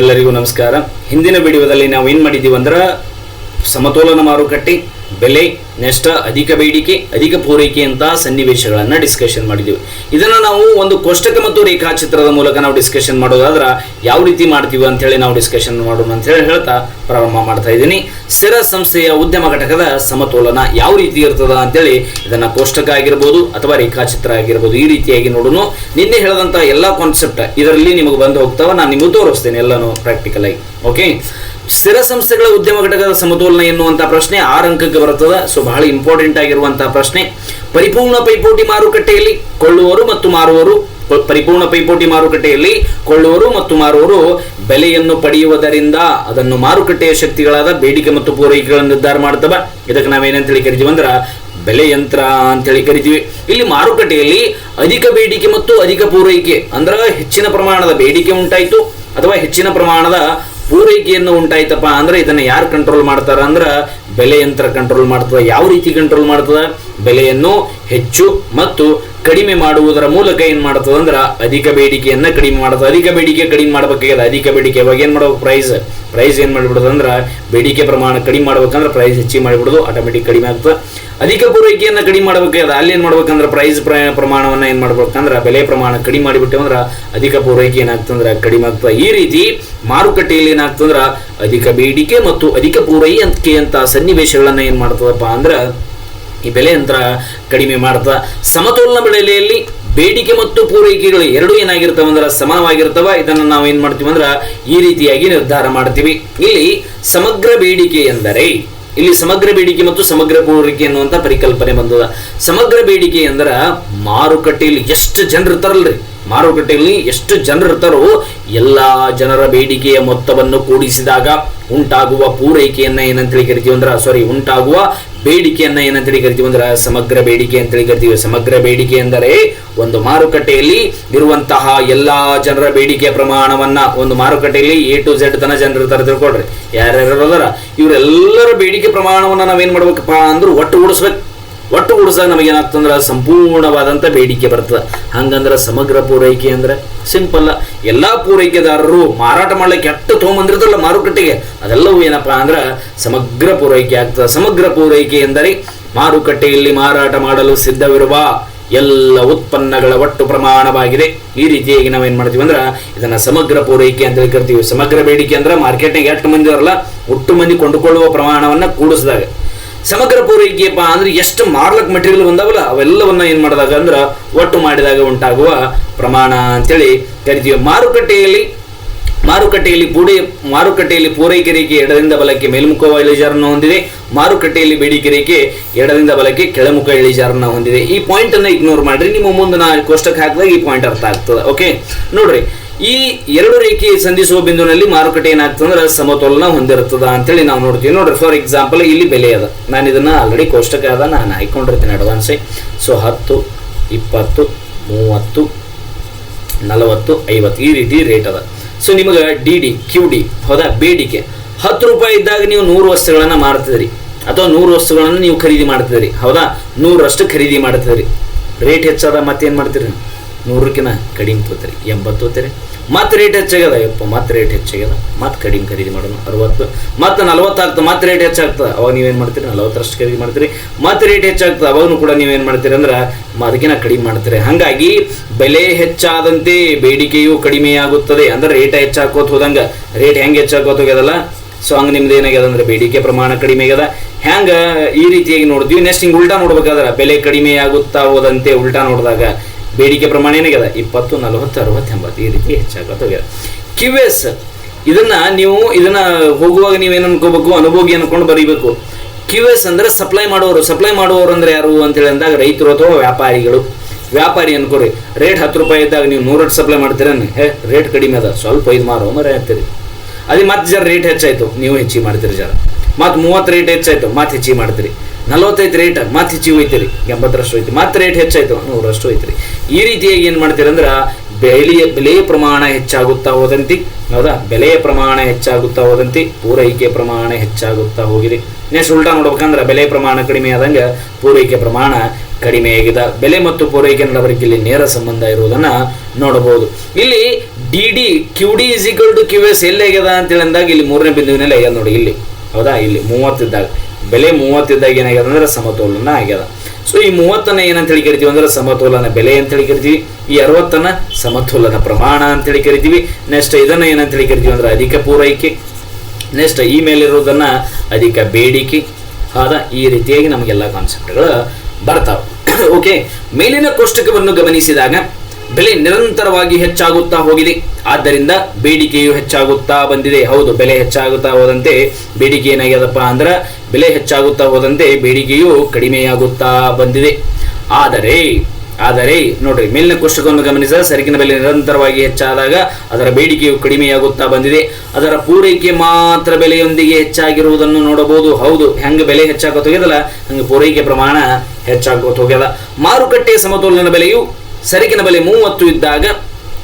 ಎಲ್ಲರಿಗೂ ನಮಸ್ಕಾರ. ಹಿಂದಿನ ವಿಡಿಯೋದಲ್ಲಿ ನಾವು ಏನು ಮಾಡಿದ್ದೀವಿ ಅಂದ್ರೆ ಸಮತೋಲನ ಮಾರುಕಟ್ಟೆ ಬೆಲೆ, ನೆಷ್ಟ, ಅಧಿಕ ಬೇಡಿಕೆ, ಅಧಿಕ ಪೂರೈಕೆ ಅಂತ ಸನ್ನಿವೇಶಗಳನ್ನು ಡಿಸ್ಕಷನ್ ಮಾಡಿದ್ದೀವಿ ಇದನ್ನು ನಾವು ಒಂದು ಕೋಷ್ಟಕ ಮತ್ತು ರೇಖಾಚಿತ್ರದ ಮೂಲಕ ನಾವು ಡಿಸ್ಕಷನ್ ಮಾಡೋದಾದ್ರೆ ಯಾವ ರೀತಿ ಮಾಡ್ತೀವಿ ಅಂತೇಳಿ ನಾವು ಡಿಸ್ಕಷನ್ ಮಾಡೋಣ ಅಂತ ಹೇಳಿ ಹೇಳ್ತಾ ಪ್ರಾರಂಭ ಮಾಡ್ತಾ ಇದ್ದೀನಿ. ಸ್ಥಿರ ಸಂಸ್ಥೆಯ ಉದ್ಯಮ ಘಟಕದ ಸಮತೋಲನ ಯಾವ ರೀತಿ ಇರ್ತದ ಅಂತೇಳಿ ಇದನ್ನ ಕೋಷ್ಟಕ ಆಗಿರ್ಬೋದು ಅಥವಾ ರೇಖಾಚಿತ್ರ ಆಗಿರ್ಬೋದು ಈ ರೀತಿಯಾಗಿ ನೋಡೋಣ ನಿನ್ನೆ ಹೇಳಿದಂಥ ಎಲ್ಲ ಕಾನ್ಸೆಪ್ಟ್ ಇದರಲ್ಲಿ ನಿಮಗೆ ಬಂದು ಹೋಗ್ತಾವ, ನಾನು ನಿಮಗೆ ತೋರಿಸ್ತೇನೆ ಎಲ್ಲಾನು ಪ್ರಾಕ್ಟಿಕಲ್ ಆಗಿ. ಓಕೆ ಸ್ಥಿರ ಸಂಸ್ಥೆಗಳ ಉದ್ಯಮ ಘಟಕದ ಸಮತೋಲನ ಎನ್ನುವಂಥ ಪ್ರಶ್ನೆ ಆರು ಅಂಕಕ್ಕೆ ಬರುತ್ತದೆ. ಸೊ ಬಹಳ ಇಂಪಾರ್ಟೆಂಟ್ ಆಗಿರುವಂತಹ ಪ್ರಶ್ನೆ. ಪರಿಪೂರ್ಣ ಪೈಪೋಟಿ ಮಾರುಕಟ್ಟೆಯಲ್ಲಿ ಕೊಳ್ಳುವರು ಮತ್ತು ಮಾರುವರು ಪರಿಪೂರ್ಣ ಪೈಪೋಟಿ ಮಾರುಕಟ್ಟೆಯಲ್ಲಿ ಕೊಳ್ಳುವರು ಮತ್ತು ಮಾರುವರು ಬೆಲೆಯನ್ನು ಪಡೆಯುವುದರಿಂದ ಅದನ್ನು ಮಾರುಕಟ್ಟೆಯ ಶಕ್ತಿಗಳಾದ ಬೇಡಿಕೆ ಮತ್ತು ಪೂರೈಕೆಗಳನ್ನು ನಿರ್ಧಾರ ಮಾಡ್ತವೆ. ಇದಕ್ಕೆ ನಾವೇನಂತೇಳಿ ಕರಿತೀವಿ ಅಂದ್ರೆ ಬೆಲೆ ಯಂತ್ರ ಅಂತೇಳಿ ಕರಿತೀವಿ. ಇಲ್ಲಿ ಮಾರುಕಟ್ಟೆಯಲ್ಲಿ ಅಧಿಕ ಬೇಡಿಕೆ ಮತ್ತು ಅಧಿಕ ಪೂರೈಕೆ ಅಂದ್ರೆ ಹೆಚ್ಚಿನ ಪ್ರಮಾಣದ ಬೇಡಿಕೆ ಉಂಟಾಯಿತು ಅಥವಾ ಹೆಚ್ಚಿನ ಪ್ರಮಾಣದ ಪೂರೈಕೆಯನ್ನು ಉಂಟಾಯ್ತಪ್ಪ. ಅಂದ್ರೆ ಇದನ್ನ ಯಾರು ಕಂಟ್ರೋಲ್ ಮಾಡ್ತಾರ? ಅಂದ್ರ ಬೆಲೆ ಯಂತ್ರ ಕಂಟ್ರೋಲ್ ಮಾಡ್ತದ, ಯಾವ ರೀತಿ ಕಂಟ್ರೋಲ್ ಮಾಡ್ತದ? ಬೆಲೆಯನ್ನು ಹೆಚ್ಚು ಮತ್ತು ಕಡಿಮೆ ಮಾಡುವುದರ ಮೂಲಕ ಏನು ಮಾಡ್ತದೆ ಅಂದ್ರೆ ಅಧಿಕ ಬೇಡಿಕೆಯನ್ನು ಕಡಿಮೆ ಮಾಡುತ್ತೆ ಅಧಿಕ ಬೇಡಿಕೆ ಕಡಿಮೆ ಮಾಡ್ಬೇಕಾಗ್ಯದ? ಅಧಿಕ ಬೇಡಿಕೆ ಇವಾಗ ಏನು ಮಾಡಬೇಕು? ಪ್ರೈಸ್ ಪ್ರೈಸ್ ಏನು ಮಾಡಿಬಿಡುದು ಅಂದ್ರೆ ಬೇಡಿಕೆ ಪ್ರಮಾಣ ಕಡಿಮೆ ಮಾಡಬೇಕಂದ್ರೆ ಪ್ರೈಸ್ ಹೆಚ್ಚಿಗೆ ಮಾಡಿಬಿಡುದು ಆಟೋಮೆಟಿಕ್ ಕಡಿಮೆ ಆಗ್ತದೆ. ಅಧಿಕ ಪೂರೈಕೆಯನ್ನು ಕಡಿಮೆ ಮಾಡಬೇಕಾದ್ರೆ ಅಲ್ಲಿ ಏನ್ ಮಾಡ್ಬೇಕಂದ್ರೆ ಪ್ರೈಸ್ ಪ್ರಮಾಣವನ್ನ ಏನು ಮಾಡ್ಬೇಕಂದ್ರೆ ಬೆಲೆ ಪ್ರಮಾಣ ಕಡಿಮೆ ಮಾಡಿಬಿಟ್ಟೆ ಅಂದ್ರೆ ಅಧಿಕ ಪೂರೈಕೆ ಏನಾಗ್ತಂದ್ರೆ ಕಡಿಮೆ ಆಗ್ತದೆ. ಈ ರೀತಿ ಮಾರುಕಟ್ಟೆಯಲ್ಲಿ ಏನಾಗ್ತಂದ್ರೆ ಅಧಿಕ ಬೇಡಿಕೆ ಮತ್ತು ಅಧಿಕ ಪೂರೈಕೆ ಅಂತ ಸನ್ನಿವೇಶಗಳನ್ನ ಏನು ಮಾಡ್ತದಪ್ಪ ಅಂದ್ರ ಈ ಬೆಲೆ ಯಂತ್ರ ಕಡಿಮೆ ಮಾಡ್ತಾ, ಸಮತೋಲನ ಬೆಲೆಯಲ್ಲಿ ಬೇಡಿಕೆ ಮತ್ತು ಪೂರೈಕೆಗಳು ಎರಡೂ ಏನಾಗಿರ್ತವೆ ಅಂದ್ರೆ ಸಮಾನವಾಗಿರ್ತವ. ಇದನ್ನು ನಾವು ಏನು ಮಾಡ್ತೀವಿ ಅಂದ್ರೆ ಈ ರೀತಿಯಾಗಿ ನಿರ್ಧಾರ ಮಾಡ್ತೀವಿ. ಇಲ್ಲಿ ಸಮಗ್ರ ಬೇಡಿಕೆ ಎಂದರೆ, ಇಲ್ಲಿ ಸಮಗ್ರ ಬೇಡಿಕೆ ಮತ್ತು ಸಮಗ್ರ ಪೂರೈಕೆ ಅನ್ನುವಂಥ ಪರಿಕಲ್ಪನೆ ಬಂದದ. ಸಮಗ್ರ ಬೇಡಿಕೆ ಅಂದ್ರೆ ಮಾರುಕಟ್ಟೆಯಲ್ಲಿ ಎಷ್ಟು ಜನರು ಇರ್ತಾರಲ್ರಿ ಮಾರುಕಟ್ಟೆಯಲ್ಲಿ ಎಷ್ಟು ಜನರು ಇರ್ತಾರೋ ಎಲ್ಲಾ ಜನರ ಬೇಡಿಕೆಯ ಮೊತ್ತವನ್ನು ಕೂಡಿಸಿದಾಗ ಉಂಟಾಗುವ ಪೂರೈಕೆಯನ್ನ ಏನಂತೇಳಿ ಕರಿತೀವಿ ಅಂದ್ರೆ ಸಾರಿ ಉಂಟಾಗುವ ಬೇಡಿಕೆಯನ್ನ ಏನಂತೇಳಿ ಕರಿತೀವಿ ಅಂದ್ರೆ, ಸಮಗ್ರ ಬೇಡಿಕೆ ಅಂತೇಳಿ ಕರಿತೀವಿ. ಸಮಗ್ರ ಬೇಡಿಕೆ ಎಂದರೆ ಒಂದು ಮಾರುಕಟ್ಟೆಯಲ್ಲಿ ಇರುವಂತಹ ಎಲ್ಲಾ ಜನರ ಬೇಡಿಕೆಯ ಪ್ರಮಾಣವನ್ನ ಒಂದು ಮಾರುಕಟ್ಟೆಯಲ್ಲಿ ಎ ಟು ಝೆಡ್ ತನ ಜನರು ಇರ್ತಾರೆ ತಿಳ್ಕೊಳ್ರಿ. ಯಾರ್ಯಾರು ಅದರ ಇವರೆಲ್ಲರ ಬೇಡಿಕೆ ಪ್ರಮಾಣವನ್ನ ನಾವೇನ್ ಮಾಡ್ಬೇಕಪ್ಪ ಅಂದ್ರೆ ಒಟ್ಟು ಒಟ್ಟು ಗುಡಿಸಾಗ ನಮಗೆ ಏನಾಗ್ತಂದ್ರೆ ಸಂಪೂರ್ಣವಾದಂಥ ಬೇಡಿಕೆ ಬರ್ತದೆ. ಹಂಗಂದ್ರೆ ಸಮಗ್ರ ಪೂರೈಕೆ ಅಂದ್ರೆ ಸಿಂಪಲ್. ಎಲ್ಲಾ ಪೂರೈಕೆದಾರರು ಮಾರಾಟ ಮಾಡ್ಲಿಕ್ಕೆ ಎಷ್ಟು ತೊಗೊಂಬಂದಿರ್ತಲ್ಲ ಮಾರುಕಟ್ಟೆಗೆ, ಅದೆಲ್ಲವೂ ಏನಪ್ಪಾ ಅಂದ್ರೆ ಸಮಗ್ರ ಪೂರೈಕೆ ಆಗ್ತದೆ. ಸಮಗ್ರ ಪೂರೈಕೆ ಎಂದರೆ ಮಾರುಕಟ್ಟೆಯಲ್ಲಿ ಮಾರಾಟ ಮಾಡಲು ಸಿದ್ಧವಿರುವ ಎಲ್ಲ ಉತ್ಪನ್ನಗಳ ಒಟ್ಟು ಪ್ರಮಾಣವಾಗಿದೆ. ಈ ರೀತಿಯಾಗಿ ನಾವೇನು ಮಾಡ್ತೀವಿ ಅಂದ್ರೆ ಇದನ್ನ ಸಮಗ್ರ ಪೂರೈಕೆ ಅಂತ ಹೇಳಿ ಕರಿತೀವಿ ಸಮಗ್ರ ಬೇಡಿಕೆ ಅಂದ್ರೆ ಮಾರ್ಕೆಟ್ನಾಗ ಎಷ್ಟು ಮಂದಿ ಇರಲ್ಲ ಒಟ್ಟು ಮಂದಿ ಕೊಂಡುಕೊಳ್ಳುವ ಪ್ರಮಾಣವನ್ನ ಕೂಡಿಸಿದಾಗ. ಸಮಗ್ರ ಪೂರೈಕೆಯಪ್ಪ ಅಂದ್ರೆ ಎಷ್ಟು ಮಾರ್ಲಕ್ ಮಟೀರಿಯಲ್ ಬಂದಾವಲ್ಲ, ಅವೆಲ್ಲವನ್ನ ಏನ್ ಮಾಡಿದಾಗ ಅಂದ್ರ ಒಟ್ಟು ಮಾಡಿದಾಗ ಉಂಟಾಗುವ ಪ್ರಮಾಣ ಅಂತೇಳಿ ಕರಿತೀವಿ. ಮಾರುಕಟ್ಟೆಯಲ್ಲಿ ಮಾರುಕಟ್ಟೆಯಲ್ಲಿ ಪೂಡೆ ಮಾರುಕಟ್ಟೆಯಲ್ಲಿ ಪೂರೈಕೆ ರೇಖೆ ಎಡದಿಂದ ಬಲಕ್ಕೆ ಮೇಲ್ಮುಖ ಇಳಿಜಾರನ್ನು ಹೊಂದಿದೆ. ಮಾರುಕಟ್ಟೆಯಲ್ಲಿ ಬೇಡಿಕೆ ರೇಖೆ ಎಡದಿಂದ ಬಲಕ್ಕೆ ಕೆಳಮುಖ ಇಳಿಜಾರನ್ನ ಹೊಂದಿದೆ. ಈ ಪಾಯಿಂಟ್ ಅನ್ನ ಇಗ್ನೋರ್ ಮಾಡ್ರಿ, ನಿಮ್ಮ ಮುಂದೆ ನಾ ಕೋಷ್ಟಕ್ಕೆ ಹಾಕಿದಾಗ ಈ ಪಾಯಿಂಟ್ ಅರ್ಥ ಆಗ್ತದೆ ಓಕೆ ನೋಡ್ರಿ ಈ ಎರಡು ರೇಖೆ ಸಂಧಿಸುವ ಬಿಂದುವಿನಲ್ಲಿ ಮಾರುಕಟ್ಟೆ ಏನಾಗ್ತಂದ್ರೆ ಸಮತೋಲನ ಹೊಂದಿರ್ತದ ಅಂತೇಳಿ ನಾವು ನೋಡ್ತೀವಿ. ನೋಡ್ರಿ ಫಾರ್ ಎಕ್ಸಾಂಪಲ್ ಇಲ್ಲಿ ಬೆಲೆ ಅದ. ನಾನು ಇದನ್ನ ಆಲ್ರೆಡಿ ಕೋಷ್ಟಕ ಅದ, ನಾನು ಹಾಕೊಂಡಿರ್ತೀನಿ ಅಡ್ವಾನ್ಸೇ ಸೊ ಹತ್ತು, ಇಪ್ಪತ್ತು, ಮೂವತ್ತು, ನಲವತ್ತು, ಐವತ್ತು, ಈ ರೀತಿ ರೇಟ್ ಅದ. ಸೊ ನಿಮಗೆ ಡಿ ಡಿ ಕ್ಯೂ ಡಿ ಹೌದಾ? ಬೇಡಿಕೆ ಹತ್ತು ರೂಪಾಯಿ ಇದ್ದಾಗ ನೀವು ನೂರು ವಸ್ತುಗಳನ್ನು ಮಾರ್ತಿದ್ರಿ. ಅಥವಾ ನೂರು ವಸ್ತುಗಳನ್ನು ನೀವು ಖರೀದಿ ಮಾಡ್ತಿದ್ರಿ. ಹೌದಾ? ನೂರಷ್ಟು ಖರೀದಿ ಮಾಡ್ತಿದ್ರಿ. ರೇಟ್ ಹೆಚ್ಚಾದ ಮತ್ತೇನು ಮಾಡ್ತೀರಿ? ನೂರಕ್ಕಿಂತ ಕಡಿಮೆ ತೋತೀರಿ, ಎಂಬತ್ತು ತೋತೀರಿ. ಮತ್ತೆ ರೇಟ್ ಹೆಚ್ಚಾಗ್ಯದ? ಯಪ್ಪ, ಮತ್ತೆ ರೇಟ್ ಹೆಚ್ಚಾಗ್ಯದ? ಮತ್ತೆ ಕಡಿಮೆ ಖರೀದಿ ಮಾಡೋಣ ಅರವತ್ತು. ಮತ್ತೆ ನಲವತ್ತಾಗ್ತದೆ ಮತ್ತೆ ರೇಟ್ ಹೆಚ್ಚಾಗ್ತದೆ? ಅವಾಗ ನೀವೇನು ಮಾಡ್ತೀರಿ? ನಲವತ್ತರಷ್ಟು ಖರೀದಿ ಮಾಡ್ತೀರಿ. ಮತ್ತೆ ರೇಟ್ ಹೆಚ್ಚಾಗ್ತದೆ? ಅವಾಗೂ ಕೂಡ ನೀವೇನು ಮಾಡ್ತೀರಿ ಅಂದ್ರೆ ಅದಕ್ಕಿಂತ ಕಡಿಮೆ ಮಾಡ್ತೀರಿ. ಹಾಗಾಗಿ ಬೆಲೆ ಹೆಚ್ಚಾದಂತೆ ಬೇಡಿಕೆಯು ಕಡಿಮೆಯಾಗುತ್ತದೆ ಅಂದ್ರೆ ರೇಟ್ ಹೆಚ್ಚಾಕೋತ ಹೋದಂಗ. ರೇಟ್ ಹೆಂಗೆ ಹೆಚ್ಚಾಕೋತ ಹೋಗ್ಯದಲ್ಲ? ಸೊ ಹಂಗೆ ನಿಮ್ದು ಏನಾಗ್ಯದ ಅಂದ್ರೆ ಬೇಡಿಕೆ ಪ್ರಮಾಣ ಕಡಿಮೆ ಆಗ್ಯದ. ಹ್ಯಾಂಗ ಈ ರೀತಿಯಾಗಿ ನೋಡಿದ್ವಿ ನೆಕ್ಸ್ಟ್ ಹಿಂಗೆ ಉಲ್ಟಾ ನೋಡ್ಬೇಕಾದ್ರೆ ಬೆಲೆ ಕಡಿಮೆ ಆಗುತ್ತಾ ಹೋದಂತೆ ಉಲ್ಟಾ ನೋಡಿದಾಗ ಬೇಡಿಕೆ ಪ್ರಮಾಣ ಏನಾಗ್ಯದ ಇಪ್ಪತ್ತು, ನಲವತ್ತು, ಅರವತ್ತು ಎಂಬತ್ತು ಈ ರೀತಿ ಹೆಚ್ಚಾಗತ್ತೆ ಹೋಗ್ಯದ. ಕ್ಯೂ ಇದನ್ನ ನೀವು ಇದನ್ನ ಹೋಗುವಾಗ ನೀವೇನು ಅನ್ಕೋಬೇಕು? ಅನುಭೋಗಿ ಅನ್ಕೊಂಡು ಬರೀಬೇಕು. ಕ್ಯೂ ಎಸ್ ಅಂದ್ರೆ ಸಪ್ಲೈ ಮಾಡೋರು ಸಪ್ಲೈ ಮಾಡುವವರು ಅಂದ್ರೆ ಯಾರು ಅಂತೇಳಿ ಅಂದಾಗ ರೈತರು ಅಥವಾ ವ್ಯಾಪಾರಿಗಳು. ವ್ಯಾಪಾರಿ ಅನ್ಕೋರಿ. ರೇಟ್ ಹತ್ತು ರೂಪಾಯಿ ಇದ್ದಾಗ ನೀವು ನೂರಟ್ಟು ಸಪ್ಲೈ ಮಾಡ್ತೀರೇನು ಹೇ ರೇಟ್ ಕಡಿಮೆ ಅದ. ಸ್ವಲ್ಪ ಇದು ಮಾರೋ ಮರ ಅಂತೀರಿ. ಅದೇ ಮತ್ತೆ ಜರ ರೇಟ್ ಹೆಚ್ಚಾಯ್ತು. ನೀವು ಹೆಚ್ಚಿಗೆ ಮಾಡ್ತೀರಿ ಜರ. ಮತ್ತು ಮೂವತ್ತು ರೇಟ್ ಹೆಚ್ಚಾಯ್ತು. ಮತ್ತೆ ಹೆಚ್ಚಿಗೆ ಮಾಡ್ತೀರಿ. ನಲವತ್ತೈದು ರೇಟ್ ಮತ್ತೆ ಹೆಚ್ಚಿಗೆ ಹೋಯ್ತೀರಿ. ಎಂಬತ್ತರಷ್ಟು ಹೋಯ್ತು. ಮತ್ತೆ ರೇಟ್ ಹೆಚ್ಚಾಯ್ತು. ನೂರಷ್ಟು ಹೋಯ್ತೀರಿ. ಈ ರೀತಿಯಾಗಿ ಏನು ಮಾಡ್ತೀರಂದ್ರೆ ಬೆಳೆಯ ಬೆಲೆಯ ಪ್ರಮಾಣ ಹೆಚ್ಚಾಗುತ್ತಾ ಹೋದಂತೆ. ಹೌದಾ? ಬೆಲೆಯ ಪ್ರಮಾಣ ಹೆಚ್ಚಾಗುತ್ತಾ ಹೋದಂತೆ. ಪೂರೈಕೆ ಪ್ರಮಾಣ ಹೆಚ್ಚಾಗುತ್ತಾ ಹೋಗಿದೆ. ನೆಕ್ಸ್ಟ್ ಉಲ್ಟಾ ನೋಡ್ಬೇಕಂದ್ರೆ ಬೆಲೆ ಪ್ರಮಾಣ ಕಡಿಮೆ ಆದಂಗೆ ಪೂರೈಕೆ ಪ್ರಮಾಣ ಕಡಿಮೆಯಾಗಿದೆ ಬೆಲೆ ಮತ್ತು ಪೂರೈಕೆ ನಡವರಿಕೆ ಇಲ್ಲಿ ನೇರ ಸಂಬಂಧ ಇರುವುದನ್ನ ನೋಡಬಹುದು. ಇಲ್ಲಿ D D Q D is equal to Q S ಎಲ್ಲಿ ಆಗ್ಯದ ಅಂತೇಳಿ ಅಂದಾಗ ಇಲ್ಲಿ ಮೂರನೇ ಬಿಂದುವಿನಲ್ಲಿ ಆಗ್ಯದ ನೋಡಿ ಇಲ್ಲಿ. ಹೌದಾ? ಇಲ್ಲಿ ಮೂವತ್ತಿದ್ದಾಗ. ಬೆಲೆ ಮೂವತ್ತಿದ್ದಾಗ ಏನಾಗ್ಯದ ಅಂದ್ರೆ ಸಮತೋಲನ ಆಗ್ಯದ. ಸೊ ಈ ಮೂವತ್ತನ್ನ ಏನಂತ ಹೇಳಿ ಕರಿತೀವಿ ಅಂದ್ರೆ ಸಮತೋಲನ ಬೆಲೆ ಅಂತ ಹೇಳಿ ಕರಿತೀವಿ. ಈ ಅರವತ್ತನ್ನ ಸಮತೋಲನ ಪ್ರಮಾಣ ಅಂತ ಹೇಳಿ ಕರಿತೀವಿ. ನೆಕ್ಸ್ಟ್ ಇದನ್ನ ಏನಂತ ಹೇಳಿ ಕರಿತೀವಿ ಅಂದ್ರೆ ಅಧಿಕ ಪೂರೈಕೆ. ನೆಕ್ಸ್ಟ್ ಈ ಮೇಲಿರೋದನ್ನ ಅಧಿಕ ಬೇಡಿಕೆ. ಆದ ಈ ರೀತಿಯಾಗಿ ನಮಗೆಲ್ಲ ಕಾನ್ಸೆಪ್ಟ್ಗಳು ಬರ್ತಾವೆ. ಓಕೆ ಮೇಲಿನ ಕೋಷ್ಟಕವನ್ನು ಗಮನಿಸಿದಾಗ ಬೆಲೆ ನಿರಂತರವಾಗಿ ಹೆಚ್ಚಾಗುತ್ತಾ ಹೋಗಿದೆ. ಆದ್ದರಿಂದ ಬೇಡಿಕೆಯು ಹೆಚ್ಚಾಗುತ್ತಾ ಬಂದಿದೆ. ಹೌದು, ಬೆಲೆ ಹೆಚ್ಚಾಗುತ್ತಾ ಹೋದಂತೆ ಬೇಡಿಕೆ ಏನಾಗ್ಯದಪ್ಪ ಅಂದ್ರೆ ಬೆಲೆ ಹೆಚ್ಚಾಗುತ್ತಾ ಹೋದಂತೆ ಬೇಡಿಕೆಯು ಕಡಿಮೆಯಾಗುತ್ತಾ ಬಂದಿದೆ. ಆದರೆ ಆದರೆ ನೋಡ್ರಿ, ಮೇಲಿನ ಕೋಷ್ಟಕವನ್ನು ಗಮನಿಸಿದ ಸರಕಿನ ಬೆಲೆ ನಿರಂತರವಾಗಿ ಹೆಚ್ಚಾದಾಗ ಅದರ ಬೇಡಿಕೆಯು ಕಡಿಮೆಯಾಗುತ್ತಾ ಬಂದಿದೆ. ಅದರ ಪೂರೈಕೆ ಮಾತ್ರ ಬೆಲೆಯೊಂದಿಗೆ ಹೆಚ್ಚಾಗಿರುವುದನ್ನು ನೋಡಬಹುದು. ಹೌದು, ಹೆಂಗೆ ಬೆಲೆ ಹೆಚ್ಚಾಗುತ್ತ ಹೋಗ್ಯದಲ್ಲ, ಹಂಗೆ ಪೂರೈಕೆ ಪ್ರಮಾಣ ಹೆಚ್ಚಾಗುತ್ತ ಹೋಗ್ಯದ. ಮಾರುಕಟ್ಟೆಯ ಸಮತೋಲನ ಬೆಲೆಯು ಸರಕಿನ ಬೆಲೆ ಮೂವತ್ತು ಇದ್ದಾಗ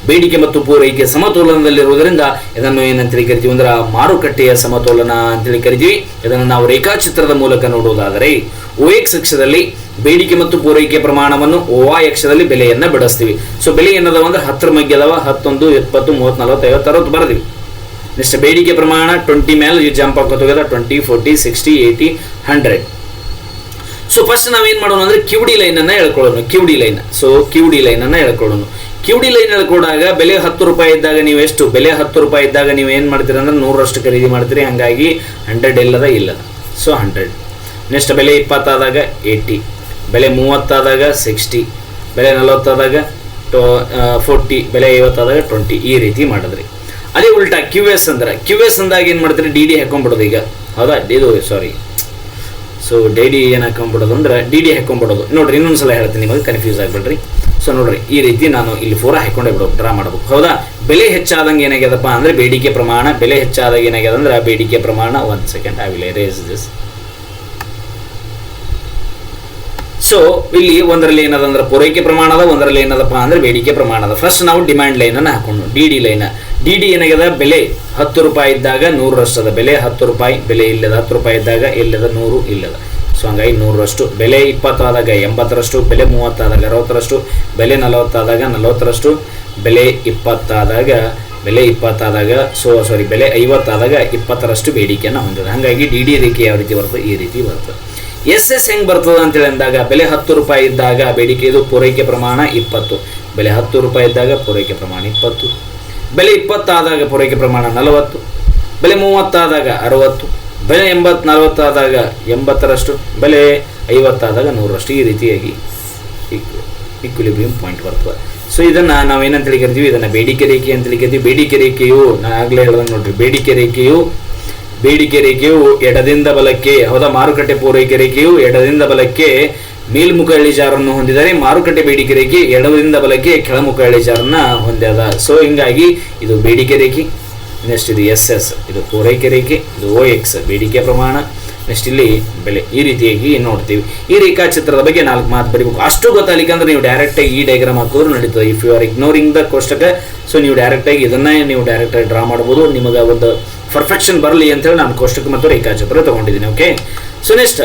ಬೇಡಿಕೆ ಮತ್ತು ಪೂರೈಕೆ ಸಮತೋಲನದಲ್ಲಿರುವುದರಿಂದ ಇದನ್ನು ಏನಂತೇಳಿ ಕರಿತೀವಿ ಅಂದ್ರೆ ಮಾರುಕಟ್ಟೆಯ ಸಮತೋಲನ ಅಂತೇಳಿ ಕರಿತೀವಿ. ಇದನ್ನು ನಾವು ರೇಖಾಚಿತ್ರದ ಮೂಲಕ ನೋಡುವುದಾದರೆ ಓಎಕ್ಸ್ ಎಕ್ಸ್ ಅಕ್ಷದಲ್ಲಿ ಬೇಡಿಕೆ ಮತ್ತು ಪೂರೈಕೆ ಪ್ರಮಾಣವನ್ನು ಓವಾಯ್ ಅಕ್ಷದಲ್ಲಿ ಬೆಲೆಯನ್ನ ಬಿಡಿಸ್ತೀವಿ. ಸೊ ಬೆಲೆ ಏನದವ ಅಂದ್ರೆ ಹತ್ತರ ಮಗ್ಗೆ ಅದಾವ, ಹತ್ತೊಂದು, ಎಪ್ಪತ್ತು ಮೂವತ್ತು ನಲವತ್ತು ಐವತ್ತು ಅರವತ್ತು ನೆಕ್ಸ್ಟ್ ಬೇಡಿಕೆ ಪ್ರಮಾಣ ಟ್ವೆಂಟಿ ಮೇಲೆ ಜಂಪ್ ಹಾಕೋತ ಹೋಗ್ಯದ twenty, forty, sixty, eighty, hundred. So first ನಾವೇನ್ ಮಾಡೋಣ ಅಂದ್ರೆ ಕ್ಯೂಡಿ ಲೈನ್ ಅನ್ನ ಹೇಳ್ಕೊಳ್ಳೋಣ QD line so QD line ಅನ್ನ ಹೇಳ್ಕೊಳ್ಳೋಣ ಕ್ಯೂಡಿ ಲೈನ್ ಕೊಡಾಗ ಬೆಲೆ ಹತ್ತು ರೂಪಾಯಿ ಇದ್ದಾಗ ನೀವು ಎಷ್ಟು? ಬೆಲೆ ಹತ್ತು ರೂಪಾಯಿ ಇದ್ದಾಗ ನೀವು ಏನು ಮಾಡ್ತೀರಿ ಅಂದ್ರೆ ನೂರರಷ್ಟು ಖರೀದಿ ಮಾಡ್ತೀರಿ. ಹಂಗಾಗಿ ಹಂಡ್ರೆಡ್ ಇಲ್ಲದ ಇಲ್ಲದ ಸೊ ಹಂಡ್ರೆಡ್ ನೆಕ್ಸ್ಟ್ ಬೆಲೆ ಇಪ್ಪತ್ತಾದಾಗ ಏಯ್ಟಿ ಬೆಲೆ ಮೂವತ್ತಾದಾಗ ಸಿಕ್ಸ್ಟಿ ಬೆಲೆ ನಲವತ್ತಾದಾಗ ಟೊ ಫೋರ್ಟಿ ಬೆಲೆ ಐವತ್ತಾದಾಗ ಟ್ವೆಂಟಿ ಈ ರೀತಿ ಮಾಡಿದ್ರಿ. ಅದೇ ಉಲ್ಟಾ ಕ್ಯೂ ಎಸ್ ಅಂದ್ರೆ. ಕ್ಯೂ ಎಸ್ ಅಂದಾಗ ಏನು ಮಾಡ್ತೀರಿ? ಡಿ ಡಿ ಹಾಕೊಂಡ್ಬಿಡೋದು ಈಗ. ಹೌದಾ? ಇದು ಸಾರಿ ಸೊ ಡಿ ಡಿ ಏನು ಹಾಕೊಂಡ್ಬಿಡೋದು ಅಂದ್ರೆ ಡಿ ಡಿ ಹಾಕೊಂಡ್ಬಿಡೋದು. ನೋಡ್ರಿ, ಇನ್ನೊಂದ್ಸಲ ಹೇಳ್ತೀನಿ ನಿಮಗೆ. ಕನ್ಫ್ಯೂಸ್ ಆಗ್ಬಿಡ್ರಿ. ಸೊ ನೋಡ್ರಿ, ಈ ರೀತಿ ನಾನು ಇಲ್ಲಿ ಫೋರ ಹಾಕೊಂಡೇ ಬಿಡೋದು ಡ್ರಾ ಮಾಡಬೇಕು. ಹೌದಾ? ಬೆಲೆ ಹೆಚ್ಚಾದಂಗೆ ಏನಾಗ್ಯದಪ್ಪ ಅಂದ್ರೆ ಬೇಡಿಕೆ ಪ್ರಮಾಣ, ಬೆಲೆ ಹೆಚ್ಚಾದಾಗ ಏನಾಗ್ಯದ ಅಂದ್ರೆ ಬೇಡಿಕೆ ಪ್ರಮಾಣ ಒಂದು second I will raise this so ಇಲ್ಲಿ ಒಂದರಲ್ಲಿ ಏನದ ಅಂದ್ರೆ ಪೂರೈಕೆ ಪ್ರಮಾಣದ ಒಂದರಲ್ಲಿ ಏನದಪ್ಪ ಅಂದ್ರೆ ಬೇಡಿಕೆ ಪ್ರಮಾಣದ ಫಸ್ಟ್ ನಾವು ಡಿಮ್ಯಾಂಡ್ ಲೈನ್ ಅನ್ನು ಹಾಕೊಂಡು D D line D D ಏನಾಗ್ಯದ? ಬೆಲೆ ಹತ್ತು ರೂಪಾಯಿ ಇದ್ದಾಗ ನೂರರಷ್ಟದ ಬೆಲೆ ಹತ್ತು ರೂಪಾಯಿ, ಬೆಲೆ ಇಲ್ಲದ ಹತ್ತು ರೂಪಾಯಿ ಇದ್ದಾಗ ಇಲ್ಲದ ನೂರು ಇಲ್ಲದ. ಸೊ ಹಂಗಾಗಿ ನೂರರಷ್ಟು ಬೆಲೆ ಇಪ್ಪತ್ತಾದಾಗ ಎಂಬತ್ತರಷ್ಟು, ಬೆಲೆ ಮೂವತ್ತಾದಾಗ ಅರವತ್ತರಷ್ಟು, ಬೆಲೆ ನಲವತ್ತಾದಾಗ ನಲವತ್ತರಷ್ಟು, ಬೆಲೆ ಇಪ್ಪತ್ತಾದಾಗ ಬೆಲೆ ಇಪ್ಪತ್ತಾದಾಗ, ಸೊ ಸಾರಿ ಬೆಲೆ ಐವತ್ತಾದಾಗ ಇಪ್ಪತ್ತರಷ್ಟು ಬೇಡಿಕೆಯನ್ನು ಹೊಂದಿದೆ. ಹಾಗಾಗಿ ಡಿ ಡಿ ರೇಖೆ ಯಾವ ರೀತಿ ಬರ್ತದೆ, ಈ ರೀತಿ ಬರ್ತದೆ. ಎಸ್ ಎಸ್ ಹೆಂಗ್ ಬರ್ತದ ಅಂತೇಳಿ ಅಂದಾಗ, ಬೆಲೆ ಹತ್ತು ರೂಪಾಯಿ ಇದ್ದಾಗ ಬೇಡಿಕೆ ಇದು ಪೂರೈಕೆ ಪ್ರಮಾಣ ಇಪ್ಪತ್ತು. ಬೆಲೆ ಹತ್ತು ರೂಪಾಯಿ ಇದ್ದಾಗ ಪೂರೈಕೆ ಪ್ರಮಾಣ ಇಪ್ಪತ್ತು. ಬೆಲೆ ಇಪ್ಪತ್ತಾದಾಗ ಪೂರೈಕೆ ಪ್ರಮಾಣ ನಲವತ್ತು. ಬೆಲೆ ಮೂವತ್ತಾದಾಗ ಅರವತ್ತು. ಬೆಲೆ ಎಂಬತ್ತು ನಲವತ್ತಾದಾಗ ಎಂಬತ್ತರಷ್ಟು, ಬೆಲೆ ಐವತ್ತಾದಾಗ ನೂರರಷ್ಟು ಈ ರೀತಿಯಾಗಿ ಈಕ್ವಿಲಿಬ್ರಿಯಂ ಪಾಯಿಂಟ್ ಬರ್ತದೆ. ಸೊ ಇದನ್ನು ನಾವು ಹೇಳಿ ಕರಿತೀವಿ ಇದನ್ನು ಬೇಡಿಕೆ ರೇಖೆ ಅಂತ ಕರಿತೀವಿ ಬೇಡಿಕೆ ರೇಖೆಯು, ನಾನು ಆಗಲೇ ಹೇಳ್ದಂಗೆ ನೋಡ್ರಿ. ಬೇಡಿಕೆ ರೇಖೆಯು ಬೇಡಿಕೆ ರೇಖೆಯು ಎಡದಿಂದ ಬಲಕ್ಕೆ, ಹೌದಾ? ಮಾರುಕಟ್ಟೆ ಪೂರೈಕೆ ರೇಖೆಯು ಎಡದಿಂದ ಬಲಕ್ಕೆ ಮೇಲ್ಮುಖ ಇಳಿಜಾರನ್ನು ಹೊಂದಿದರೆ ಮಾರುಕಟ್ಟೆ ಬೇಡಿಕೆ ರೇಖೆ ಎಡದಿಂದ ಬಲಕ್ಕೆ ಕೆಳಮುಖ ಇಳಿಜಾರನ್ನ ಹೊಂದ್ಯದ. ಸೊ ಹಿಂಗಾಗಿ ಇದು ಬೇಡಿಕೆ ರೇಖೆ. ನೆಕ್ಸ್ಟ್ ಇದು ಎಸ್ ಎಸ್ ಇದು ಪೂರೈಕೆ ರೇಖೆ ಇದು ಓ ಎಕ್ಸ್, ಬೇಡಿಕೆ ಪ್ರಮಾಣ. ನೆಕ್ಸ್ಟ್ ಇಲ್ಲಿ ಬೆಲೆ, ಈ ರೀತಿಯಾಗಿ ನೋಡ್ತೀವಿ. ಈ ರೇಖಾಚಿತ್ರದ ಬಗ್ಗೆ ನಾಲ್ಕು ಮಾತು ಬರೀಬೇಕು. ಅಷ್ಟು ಗೊತ್ತಾಗಲಿಕ್ಕೆ ಅಂದ್ರೆ ನೀವು ಡೈರೆಕ್ಟಾಗಿ ಈ ಡೈಗ್ರಾಮ್ ಹಾಕಿದ್ರು ನಡೀತದೆ. If you are ignoring the ಕೋಷ್ಟಕ ಸೊ ನೀವು ಡೈರೆಕ್ಟಾಗಿ ಇದನ್ನೇ ನೀವು ಡೈರೆಕ್ಟಾಗಿ ಡ್ರಾ ಮಾಡ್ಬೋದು. ನಿಮಗೆ ಒಂದು ಪರ್ಫೆಕ್ಷನ್ ಬರಲಿ ಅಂತೇಳಿ ನಾನು ಕೋಷ್ಟಕ ಮತ್ತು ರೇಖಾಚಿತ್ರ ತಗೊಂಡಿದ್ದೀನಿ ಓಕೆ ಸೊ ನೆಕ್ಸ್ಟ್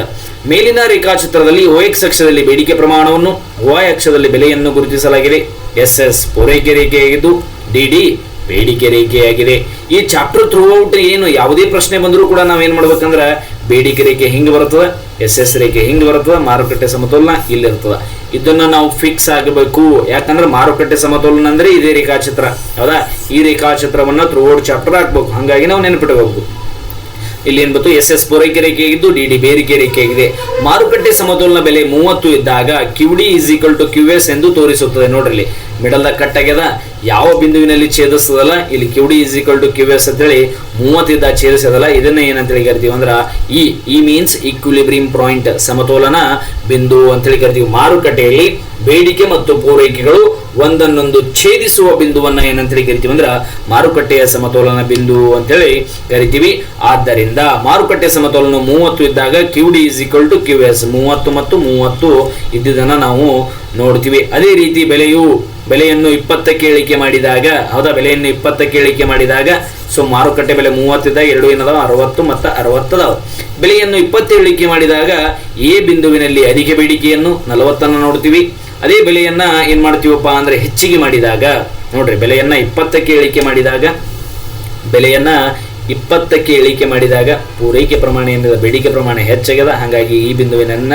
ಮೇಲಿನ ರೇಖಾಚಿತ್ರದಲ್ಲಿ ಓ ಎಕ್ಸ್ ಅಕ್ಷದಲ್ಲಿ ಬೇಡಿಕೆ ಪ್ರಮಾಣವನ್ನು ವೈ ಅಕ್ಷದಲ್ಲಿ ಬೆಲೆಯನ್ನು ಗುರುತಿಸಲಾಗಿದೆ. ಎಸ್ ಎಸ್ ಪೂರೈಕೆ ರೇಖೆಯಾಗಿದ್ದು ಡಿ ಡಿ ಬೇಡಿಕೆ ರೇಖೆಯಾಗಿದೆ ಈ ಚಾಪ್ಟರ್ ಥ್ರೂ ಔಟ್ ಏನು ಯಾವುದೇ ಪ್ರಶ್ನೆ ಬಂದರೂ ಕೂಡ ನಾವೇನ್ ಮಾಡ್ಬೇಕಂದ್ರೆ ಬೇಡಿಕೆ ರೇಖೆ ಹಿಂಗೆ ಬರ್ತದೆ ಎಸ್ ಎಸ್ ರೇಖೆ ಹಿಂಗೆ ಬರ್ತದೆ ಮಾರುಕಟ್ಟೆ ಸಮತೋಲನ ಇಲ್ಲಿರ್ತದೆ ಇದನ್ನ ನಾವು ಫಿಕ್ಸ್ ಆಗಬೇಕು. ಯಾಕಂದ್ರೆ ಮಾರುಕಟ್ಟೆ ಸಮತೋಲನ ಅಂದ್ರೆ ಇದೇ ರೇಖಾಚಿತ್ರ. ಹೌದಾ? ಈ ರೇಖಾಚಿತ್ರವನ್ನು ಥ್ರೂ ಔಟ್ ಚಾಪ್ಟರ್ ಹಾಕ್ಬೇಕು. ಹಾಗಾಗಿ ನಾವು ನೆನಪಿಟ್ಕೋಬೇಕು. ಇಲ್ಲಿ ಏನ್ ಬಂತು ಎಸ್ ಎಸ್ ಪೂರೈಕೆ ರೇಖೆಯಾಗಿದ್ದು ಡಿ ಡಿ ಬೇಡಿಕೆ ರೇಖೆಯಾಗಿದೆ ಮಾರುಕಟ್ಟೆ ಸಮತೋಲನ ಬೆಲೆ ಮೂವತ್ತು ಇದ್ದಾಗ Q D is equal to Q S ಎಂದು ತೋರಿಸುತ್ತದೆ ನೋಡ್ರಿ. ಮಿಡಲ್ದಾಗ ಕಟ್ ಆಗ್ಯದ ಯಾವ ಬಿಂದುವಿನಲ್ಲಿ ಛೇದಿಸ್ತದಲ್ಲ ಇಲ್ಲಿ Q D is equal to Q S ಅಂತೇಳಿ ಮೂವತ್ತಿದ್ದ ಛೇದಿಸದಲ್ಲ. ಇದನ್ನ ಏನಂತೇಳಿ ಕರಿತೀವಿ ಅಂದ್ರ ಈ ಈ ಮೀನ್ಸ್ ಈಕ್ವಿಲಿಬ್ರಿಯಂ ಪಾಯಿಂಟ್ ಸಮತೋಲನ ಬಿಂದು ಅಂತೇಳಿ ಕರಿತೀವಿ ಮಾರುಕಟ್ಟೆಯಲ್ಲಿ. ಬೇಡಿಕೆ ಮತ್ತು ಪೂರೈಕೆಗಳು ಒಂದನ್ನೊಂದು ಛೇದಿಸುವ ಬಿಂದುವನ್ನ ಏನಂತೇಳಿ ಕರಿತೀವಿ ಅಂದ್ರೆ ಮಾರುಕಟ್ಟೆಯ ಸಮತೋಲನ ಬಿಂದು ಅಂತೇಳಿ ಕರಿತೀವಿ. ಆದ್ದರಿಂದ ಮಾರುಕಟ್ಟೆ ಸಮತೋಲನ ಮೂವತ್ತು ಇದ್ದಾಗ Q D is equal to Q S ಮೂವತ್ತು ಮತ್ತು ಮೂವತ್ತು ಇದ್ದುದನ್ನ ನಾವು ನೋಡ್ತೀವಿ. ಅದೇ ರೀತಿ ಬೆಲೆಯು ಬೆಲೆಯನ್ನು ಇಪ್ಪತ್ತಕ್ಕೆ ಇಳಿಕೆ ಮಾಡಿದಾಗ, ಹೌದಾ? ಬೆಲೆಯನ್ನು ಇಪ್ಪತ್ತಕ್ಕೆ ಇಳಿಕೆ ಮಾಡಿದಾಗ ಸೊ ಮಾರುಕಟ್ಟೆ ಬೆಲೆ ಮೂವತ್ತಿದ್ದ ಎರಡು ಏನದಾವ? ಅರವತ್ತು ಮತ್ತು ಅರವತ್ತದಾವ. ಬೆಲೆಯನ್ನು ಇಪ್ಪತ್ತು ಇಳಿಕೆ ಮಾಡಿದಾಗ, ಎ ಬಿಂದುವಿನಲ್ಲಿ ಅಧಿಕ ಬೇಡಿಕೆಯನ್ನು ನಲವತ್ತನ್ನು ನೋಡ್ತೀವಿ. ಅದೇ ಬೆಲೆಯನ್ನ ಏನ್ ಮಾಡ್ತೀವಪ್ಪ ಅಂದ್ರೆ ಹೆಚ್ಚಿಗೆ ಮಾಡಿದಾಗ, ನೋಡ್ರಿ ಬೆಲೆಯನ್ನ ಇಪ್ಪತ್ತಕ್ಕೆ ಇಳಿಕೆ ಮಾಡಿದಾಗ, ಬೆಲೆಯನ್ನ ಇಪ್ಪತ್ತಕ್ಕೆ ಇಳಿಕೆ ಮಾಡಿದಾಗ ಪೂರೈಕೆ ಪ್ರಮಾಣ ಏನಿದೆ, ಬೇಡಿಕೆ ಪ್ರಮಾಣ ಹೆಚ್ಚಾಗ್ಯದ. ಹಾಗಾಗಿ ಈ ಬಿಂದುವಿನನ್ನ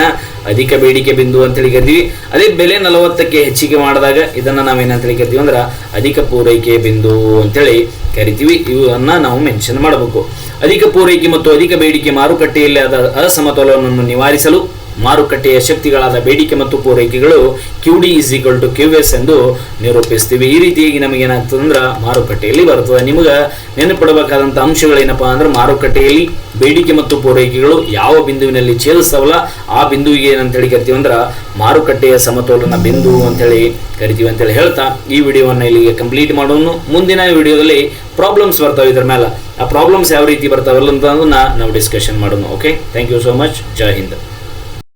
ಅಧಿಕ ಬೇಡಿಕೆ ಬಿಂದು ಅಂತೇಳಿ ಕರಿತೀವಿ. ಅದೇ ಬೆಲೆ ನಲವತ್ತಕ್ಕೆ ಹೆಚ್ಚಿಗೆ ಮಾಡಿದಾಗ ಇದನ್ನ ನಾವೇನಂತೇಳಿ ಕರಿತೀವಿ ಅಂದ್ರೆ ಅಧಿಕ ಪೂರೈಕೆ ಬಿಂದು ಅಂತೇಳಿ ಕರಿತೀವಿ. ಇವನ್ನ ನಾವು ಮೆನ್ಷನ್ ಮಾಡಬೇಕು. ಅಧಿಕ ಪೂರೈಕೆ ಮತ್ತು ಅಧಿಕ ಬೇಡಿಕೆ ಮಾರುಕಟ್ಟೆಯಲ್ಲಿ ಅದ ಅಸಮತೋಲನವನ್ನು ನಿವಾರಿಸಲು ಮಾರುಕಟ್ಟೆಯ ಶಕ್ತಿಗಳಾದ ಬೇಡಿಕೆ ಮತ್ತು ಪೂರೈಕೆಗಳು Q D is equal to Q S ಎಂದು ನಿರೂಪಿಸ್ತೀವಿ. ಈ ರೀತಿಯಾಗಿ ನಮಗೆ ಏನಾಗ್ತದೆ ಅಂದ್ರೆ ಮಾರುಕಟ್ಟೆಯಲ್ಲಿ ಬರ್ತದೆ. ನಿಮಗೆ ನೆನಪಿಡಬೇಕಾದಂಥ ಅಂಶಗಳೇನಪ್ಪ ಅಂದ್ರೆ ಮಾರುಕಟ್ಟೆಯಲ್ಲಿ ಬೇಡಿಕೆ ಮತ್ತು ಪೂರೈಕೆಗಳು ಯಾವ ಬಿಂದುವಿನಲ್ಲಿ ಛೇದಿಸ್ತಾವಲ್ಲ ಆ ಬಿಂದುವಿಗೆ ಏನಂತ ಹೇಳಿ ಕರಿತೀವಿ ಅಂದ್ರೆ ಮಾರುಕಟ್ಟೆಯ ಸಮತೋಲನ ಬಿಂದು ಅಂತೇಳಿ ಕರಿತೀವಿ ಅಂತೇಳಿ ಹೇಳ್ತಾ ಈ ವಿಡಿಯೋವನ್ನು ಇಲ್ಲಿಗೆ ಕಂಪ್ಲೀಟ್ ಮಾಡೋನು ಮುಂದಿನ ವಿಡಿಯೋದಲ್ಲಿ ಪ್ರಾಬ್ಲಮ್ಸ್ ಬರ್ತಾವೆ ಇದ್ರ ಮೇಲೆ ಆ ಪ್ರಾಬ್ಲಮ್ಸ್ ಯಾವ ರೀತಿ ಬರ್ತಾವಲ್ಲ ಅಂತ ನಾವು ಡಿಸ್ಕಷನ್ ಮಾಡೋಣ. Okay thank you so much Jai Hind